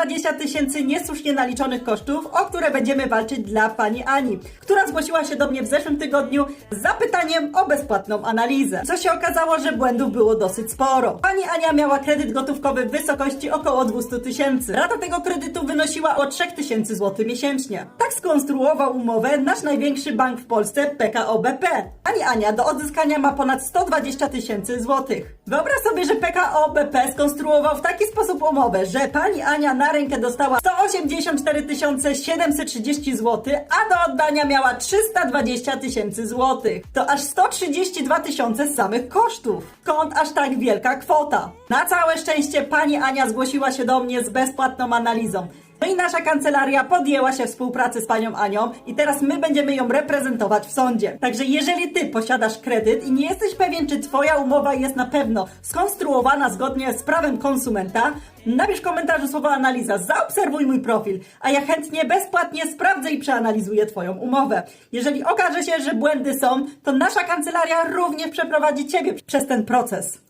120 tysięcy niesłusznie naliczonych kosztów, o które będziemy walczyć dla pani Ani, która zgłosiła się do mnie w zeszłym tygodniu z zapytaniem o bezpłatną analizę. Co się okazało, że błędów było dosyć sporo. Pani Ania miała kredyt gotówkowy w wysokości około 200 tysięcy. Rata tego kredytu wynosiła o 3 tysięcy złotych miesięcznie. Tak skonstruował umowę nasz największy bank w Polsce, PKO BP. Pani Ania do odzyskania ma ponad 120 tysięcy złotych. Wyobraź sobie, że PKO BP skonstruował w taki sposób umowę, że pani Ania rękę dostała 184 730 zł, a do oddania miała 320 tysięcy złotych. To aż 132 tysiące z samych kosztów. Skąd aż tak wielka kwota? Na całe szczęście pani Ania zgłosiła się do mnie z bezpłatną analizą. No i nasza kancelaria podjęła się współpracy z panią Anią i teraz my będziemy ją reprezentować w sądzie. Także jeżeli ty posiadasz kredyt i nie jesteś pewien, czy twoja umowa jest na pewno skonstruowana zgodnie z prawem konsumenta, napisz w komentarzu słowo analiza, zaobserwuj mój profil, a ja chętnie bezpłatnie sprawdzę i przeanalizuję twoją umowę. Jeżeli okaże się, że błędy są, to nasza kancelaria również przeprowadzi ciebie przez ten proces.